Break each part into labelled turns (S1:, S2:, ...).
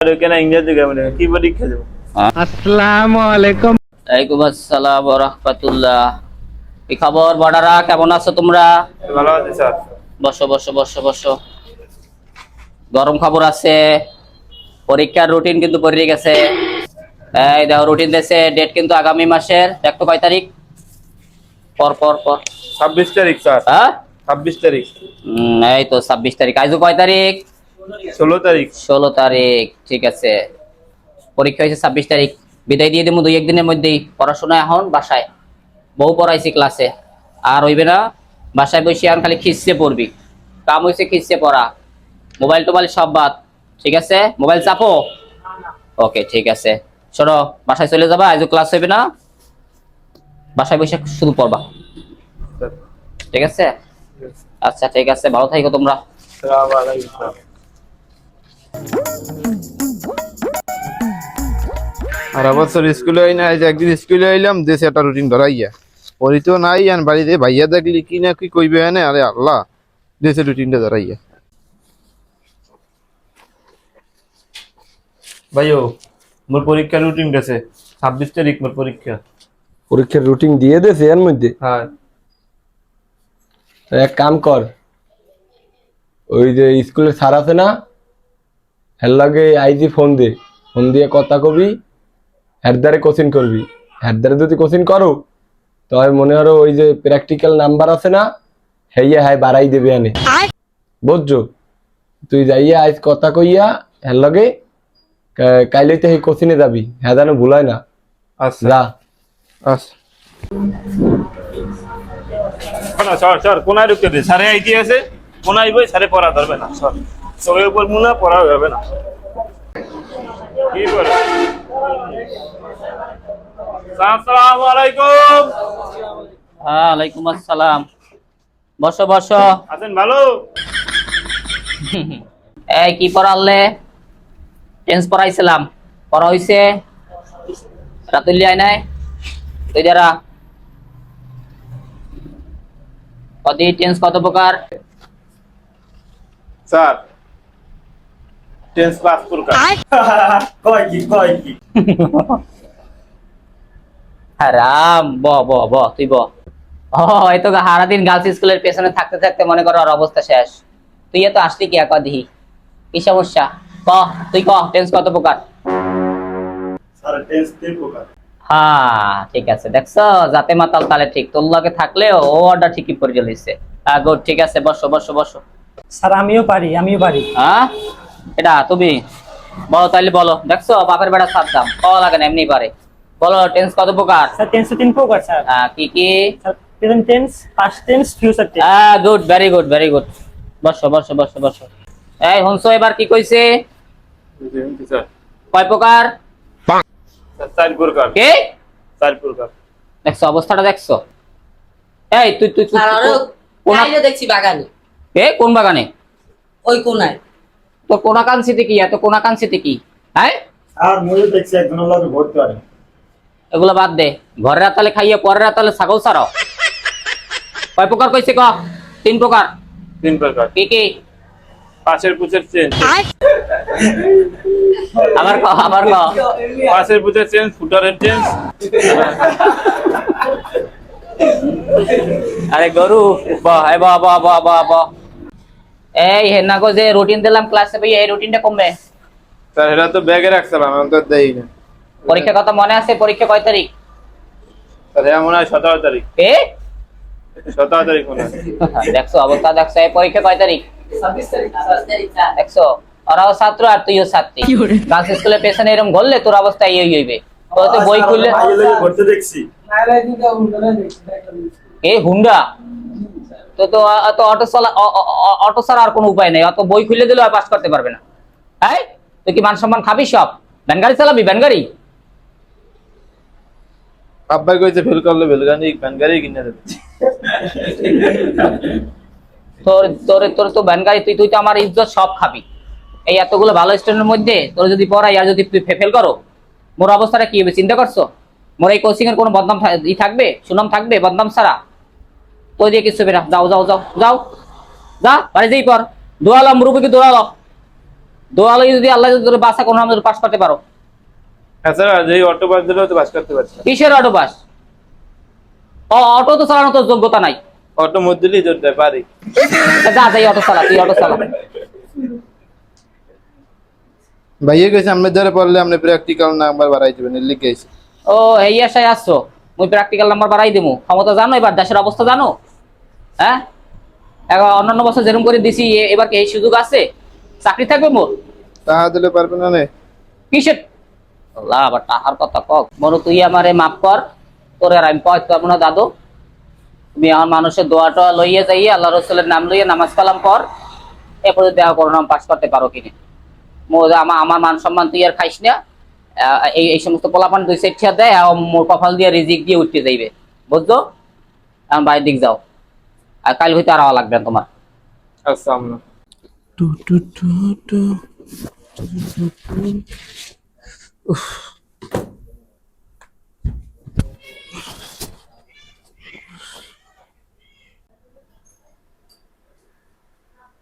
S1: কেন ইংরেজি কেমন কি পরীক্ষা দেবো
S2: আসসালামু আলাইকুম
S3: ওয়ালাইকুম আসসালাম রহমতুল্লাহ। কি খবর বড়ারা? কেমন আছো তোমরা?
S1: ভালো আছে স্যার।
S3: বসো বসো বসো বসো। গরম খবর আছে। পরীক্ষার রুটিন কিন্তু পড়ে গেছে। এই দেখো রুটিন দিয়েছে। ডেট কিন্তু আগামী মাসের দেখতো কয় তারিখ? পর পর পর।
S1: ছাব্বিশ তারিখ স্যার।
S3: হ্যাঁ?
S1: ছাব্বিশ তারিখ।
S3: এই তো ছাব্বিশ তারিখ। আজও কয় তারিখ?
S1: ষোলো তারিখ।
S3: ষোলো তারিখ ঠিক আছে। পরীক্ষা হয়েছে ছাব্বিশ তারিখ। বিদায় দিয়ে দেবো দুই একদিনের মধ্যেই। পড়াশোনা এখন বাসায়। বহু পড়াইছি ক্লাসে। আর হইবে না বাসায় বসে এখন খালি খিসছে পড়বি। কাম হয়েছে খিসছে পড়া। মোবাইল টোবাইল সব বাদ। ঠিক আছে? মোবাইল চাপো? ওকে ঠিক আছে। শোনো বাসায় চলে যাবা আজও ক্লাস হইবে না। বাসায় বসে শুধু পড়বা। ঠিক আছে? আচ্ছা ঠিক আছে। ভালো থাকো তোমরা।
S1: আর বছর স্কুলে আই না যে একদিন স্কুলে আইলাম দেশে একটা রুটিন ধরাইয়া। তো নাই আন বাড়িতে ভাইয়া দেখলি কি না কি কইবে এনে আরে আল্লাহ দেশে রুটিনটা ধরাইয়া। ভাইও মোর পরীক্ষার রুটিন গেছে ছাব্বিশ তারিখ মোর পরীক্ষা।
S2: পরীক্ষার রুটিন দিয়ে দেছে এর মধ্যে?
S1: হ্যাঁ।
S2: এক কাম কর ওই যে স্কুলের স্যার আছে না হের লাগে আইজি ফোন দে। ফোন দিয়ে কথা কবি হের দ্বারে কোচিং করবি। হের দ্বারে যদি কোচিং করো তবে মনে হলো ওই যে প্র্যাকটিক্যাল নাম্বার আছে না হেইয়া হাই বাড়াই দেবে আনে। বুঝছ? তুই যাইয়া আজ কথা কইয়া হের লগে কা- কাইলেতে সেই কোচিনে যাবি। হ্যাঁ যেন ভুলায় না।
S1: আচ্ছা।
S2: যা।
S1: আচ্ছা। না সর সর কোনায় ঢুকতে দে? সারে আইটি আছে কোনায় বই সারে পড়া ধরবে না সর মুনা পড়া হবে না কি করে? আসসালামু আলাইকুম।
S3: হ্যাঁ ওয়ালাইকুম আসসালাম। বসো বসো।
S1: আছেন ভালো?
S3: এই কি পড়ালে? টেন্স পড়াইছিলাম। পড়া হইছে রাতুল্লি আয় নাই তুই যারা? কদি টেন্স কত প্রকার?
S1: স্যার টেন্স পাস প্রকার কয় কি কয় কি
S3: হ্যাঁ ব ব ব তুই ব। গার্লস স্কুলের পেছনে থাকতে থাকতে মনে করো ওর অবস্থা শেষ। তুই এত আসলি কি এক দিহি কি সমস্যা? ক তুই ক টেন্স কত প্রকার?
S1: স্যার টেন্স তিন প্রকার।
S3: হ্যাঁ ঠিক আছে দেখছ? যাতে মাতাল তালে ঠিক। তোর লগে থাকলে ও অর্ডার ঠিকই করে চলিছে গুড ঠিক আছে বসো বসো বসো।
S4: স্যার আমিও পারি আমিও পারি।
S3: হ্যাঁ? এটা তুমি বলো তাইলে বলো। দেখছ বাপের বেড়া সাত দাম কওয়া লাগে না এমনি পারে। বলো টেন্স কত প্রকার?
S4: স্যার টেন্স তো তিন প্রকার স্যার।
S3: আহ, কি কি?
S4: Present tense past tense future tense
S3: হ্যাঁ good very good very good বসো বসো বসো বসো। এই হংস এবার কি কইছে?
S1: স্যার
S3: কয় প্রকার?
S1: চার প্রকার।
S3: কে?
S1: চার প্রকার।
S3: দেখছ অবস্থাটা দেখছ? এই তুই তুই কোন
S5: দেখছি বাগানে।
S3: কে? কোন বাগানে?
S5: ওই কোনায়।
S3: তো কোনাকাঞ্চিতে কি? এত কোনাকাঞ্চিতে কি? হ্যাঁ?
S6: আর ময়ূর দেখছি একজন লোক ভর্তি করে
S3: এগুলো বাদ দে। ঘরের রাতালে খাইয়ে পরের রাতালে ছাগল সারাও কয় প্রকার কইছে ক? তিন প্রকার।
S1: তিন প্রকার।
S3: কি কি?
S1: পাশের পুচের চেন।
S3: আবার ক আবার ক।
S1: পাশের পুচের চেন ফুটারের চেন।
S3: আরে গরু ব এই ব ব ব ব ব। এই হেনা গো যে রুটিন দিলাম ক্লাসে ভাই এই রুটিনটা কমবে?
S1: স্যার এটা তো ব্যাগে রাখছিলাম আমি তো দেই না।
S3: পরীক্ষা কথা মনে আছে? পরীক্ষা কয় তারিখ?
S1: স্যার এটা মনে হয় সতেরো তারিখ।
S3: এ?
S1: সতেরো তারিখ মনে হয়।
S3: দেখছ অবস্থা দেখছ এই পরীক্ষা কয় তারিখ? 26 তারিখ 26 তারিখ দেখছ ওরাও ছাত্র আর তুইও ছাত্রী। গার্লস স্কুলের পেছনে এরকম ঘুরলে তোর অবস্থা এই হইবে। তো তো বই খুললে
S6: ভর্তি দেখছি।
S3: এ হুন্ডা? তো তো অটো চালা অ- অ- অ- অটো ছাড়া আর কোনো উপায় নেই। অত বই খুলে দিলে পাস করতে পারবে না। হ্যাঁ তুই কি মান সম্মান খাবি সব? ভ্যান গাড়ি চালাবি ভ্যান গাড়ি?
S1: আব্বাই কইছে ফেল করলে বেলগানি ভ্যান গাড়ি কিনে দেবে
S3: তোর তোর তোর তো ভ্যান গাড়ি তুই তুই তো আমার ইজ্জত সব খাবি। এই এতগুলো ভালো স্টুডেন্টের মধ্যে তোর যদি পড়াই আর যদি তুই ফেল করো মোর অবস্থাটা কি হবে? চিন্তা করছ? মোর এই কোচিং এর কোনো বদনাম ই থাকবে? সুনাম থাকবে? বদনাম ছাড়া? তো দিয়ে কিছু না যাও যাও যাও যাও। যা বাড়ি যেই পর। দোয়ালো মুরুবিকে দোয়ালো। দোয়ালে যদি আল্লাহ যদি বাসা কোনো আমাদের পাস করতে পারো।
S1: এছাড়া যে অটো পাস দিলেও তো পাস করতে পারছি
S3: কিসের অটো পাস ও অটো তো চালানো তোর যোগ্যতা নাই।
S1: অটো মধ্যে দিলেই ধরতে পারি
S3: যা যাই অটো চালা তুই অটো চালা।
S1: ভাইয়া গেছে আমরা যারা পড়লে আপনি প্র্যাকটিক্যাল নাম্বার বাড়াই দেবেন লিখে
S3: ও এই আশায় আসছো। মুই প্র্যাকটিক্যাল নাম্বার বাড়াই দেবো ক্ষমতা জানো এবার দেশের অবস্থা জানো? হ্যাঁ? এখন অন্যান্য বছর যেরকম করে দিছি এবার কি এই সুযোগ আছে? চাকরি থাকবে মোর?
S1: তাহা দিলে পারবে না নে।
S3: কিসের? আল্লাহ আবার টাকার কথা কক মনে তুই আমারে মাফ কর। তোর আর আমি পাইতে পারব না দাদু। তুমি আমার মানুষের দোয়াটা লইয়ে যাই আল্লাহ রসুলের নাম লইয়ে নামাজ কালাম কর। এরপরে দেখা করো নাম পাস করতে পারো কিনে। মোর আমার আমার মান সম্মান তুই আর খাইস না। এই এই সমস্ত পোলাপান দুই ঠিয়া দেয় আর মোর কপাল দিয়ে রিজিক দিয়ে উঠতে যাইবে। বুঝছ? এখন বাইরের দিক যাও। আর কাল হইতে আর লাগবে না তোমার।
S1: আচ্ছা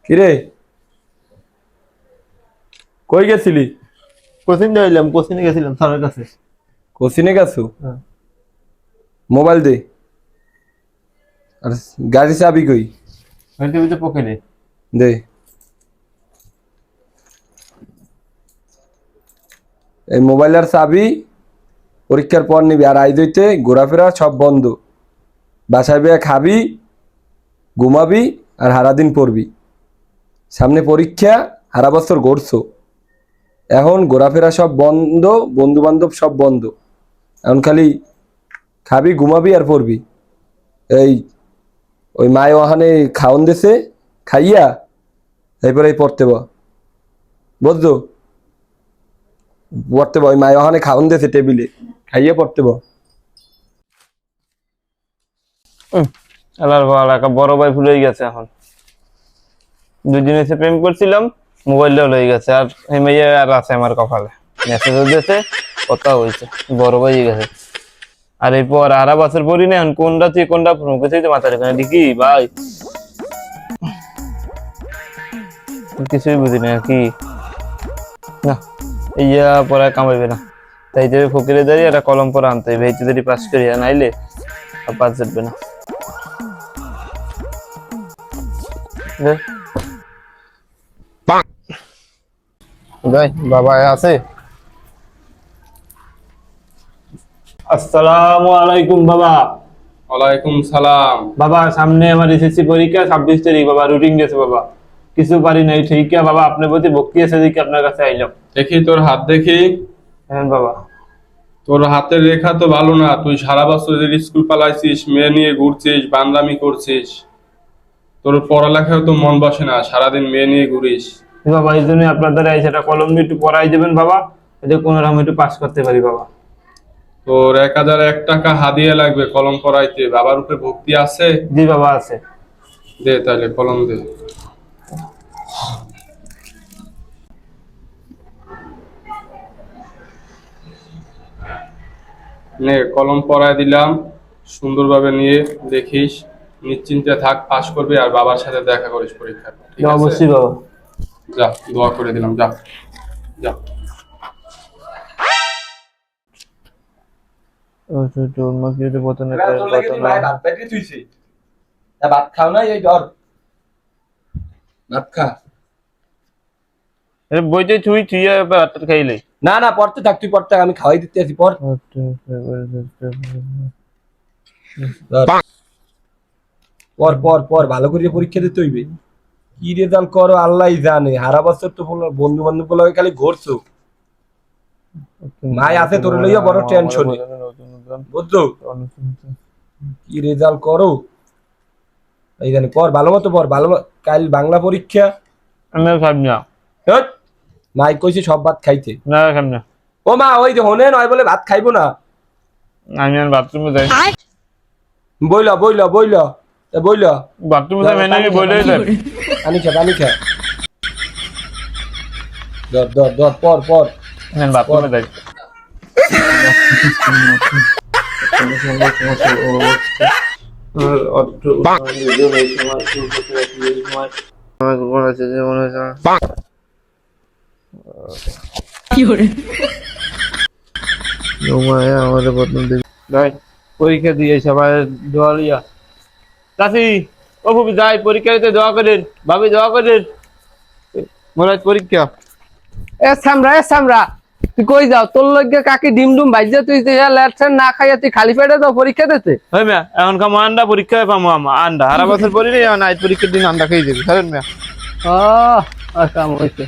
S2: কিরে? কই গেছিলি?
S1: কোচিং যাইলাম কোচিং গেছিলাম স্যারের কাছে।
S2: কোচিনে গেছো?
S1: হ্যাঁ।
S2: মোবাইল দে। আর গাড়ি চাবি কই?
S1: পকেটে।
S2: দে। এই মোবাইলের চাবি পরীক্ষার পর নিবি আর আই দইতে ঘোরাফেরা সব বন্ধ। বাসায় বেয়ে খাবি ঘুমাবি আর হারাদিন পড়বি। সামনে পরীক্ষা হারা বছর গড়ছো এখন ঘোরাফেরা সব বন্ধ বন্ধু বান্ধব সব বন্ধ। এখন খালি খাবি ঘুমাবি আর পড়বি। এই ওই মায় ওখানে খাওন দিছে, খাইয়া এরপরে পড়তে বা পড়তে ওই মায় ওখানে খাওন দিছে টেবিলে, খাইয়া পড়তে বা
S1: আল্লাহর ভালো একটা বড় ভাই ভুলে গেছে এখন। দুদিন এসে প্রেম করছিলাম, মোবাইলটাও লয়ে গেছে, আর মেয়ে আর আছে আমার কপালে। মেসেজও দিয়েছে কথা হয়েছে, বড় ভাই গেছে। আর এরপর আরা বছর পড়ি না কোনটা তুই কোনটা মুখে থেকে মাথা রেখে দেখি ভাই। কিছুই বুঝি না কি? না ইয়া পড়া কামাইবে না। তাই যে ফকিরে দাঁড়িয়ে একটা কলম পরে আনতে হবে এইটা যদি পাস করি নাইলে আর পাস যাবে না। যাই বাবা আছে? আসসালামু আলাইকুম বাবা।
S7: ওয়ালাইকুম সালাম।
S1: বাবা সামনে আমার এসএসসি পরীক্ষা ছাব্বিশ তারিখ বাবা রুটিন গেছে বাবা। কিছু পারি নাই ঠিক বাবা আপনার প্রতি ভক্তি আছে দেখি আপনার কাছে আইলাম।
S7: দেখি তোর হাত দেখি।
S1: হ্যাঁ বাবা।
S7: তোর হাতের রেখা তো ভালো না তুই সারা বছর স্কুল পালাইছিস মেয়ে নিয়ে ঘুরছিস বান্দামি করছিস। তোর পড়ালেখায় তো মন বসে না সারাদিন মেয়ে নিয়ে ঘুরিস।
S1: বাবা এই জন্য আপনার দ্বারা এই সেটা কলম একটু পড়াই দেবেন বাবা। এতে কোনো রকম একটু পাস করতে পারি বাবা।
S7: তোর এক হাজার এক টাকা হাদিয়া লাগবে কলম পড়াইতে। বাবার উপরে ভক্তি আছে?
S1: জি বাবা আছে।
S7: দে তাহলে কলম দে। নে কলম পড়ায় দিলাম সুন্দরভাবে নিয়ে দেখিস নিশ্চিন্তে থাক পাস করবি আর বাবার সাথে দেখা করিস পরীক্ষা
S1: অবশ্যই বাবা।
S7: যা দোয়া করে দিলাম যা যা।
S1: ও তো তোর মা কি একটু পতনে
S2: ভাত খাও না এই ধর ভাত খা
S1: বইতে তুই তুই ভাতটা খাইলে
S2: না না পড়তে থাক তুই পড়তে আমি খাওয়াই দিতে আছি পর পর পর পর ভালো করে পরীক্ষা দিতে হইবে কি রেজাল্ট করো আল্লাহ জানে হারা বছর তো বন্ধু বান্ধবগুলো খালি ঘুরছো মাই আছে তোর লইয়া বড় টেনশন বুঝছ কি রেজাল্ট করো? এই জানি পর ভালো মতো পর ভালো কাল বাংলা পরীক্ষা।
S1: আমি খাবি না
S2: হ্যাট, মাই সব ভাত খাইতে।
S1: না খাবি না
S2: ও মা ওই যে হনে নয় বলে ভাত খাইবো না।
S1: আমি আর বাথরুমে যাই।
S2: বইল বইল বইল। বইল।
S1: বাথরুমে যাই মেনে বলে দিলাম
S2: পানি খা পানি খা। দর দর দর পর পর
S1: আমি বাথরুমে যাই। মনে মনে পরীক্ষা দিয়ে সবাই দোয়া লিয়া চাষি ও যাই পরীক্ষা দিতে দোয়া করেন ভাবি দোয়া করেন মনে হয় পরীক্ষা
S8: এ সামরা এ সামরা তুই কই যাও? তোর লগে কাকি ডিম ডুম বাইজা তুই ল্যাটসেন না খাইয়া তুই খালি পেটে যাও পরীক্ষা দিতে?
S1: হয় মিয়া এখন কাম আন্ডা পরীক্ষা পাবো আমা আন্ডা। সারা বছর পড়ি নি এখন আজ পরীক্ষার দিন আন্ডা খেয়ে যাবি ধরেন মিয়া।
S8: ও আর কাম হইছে।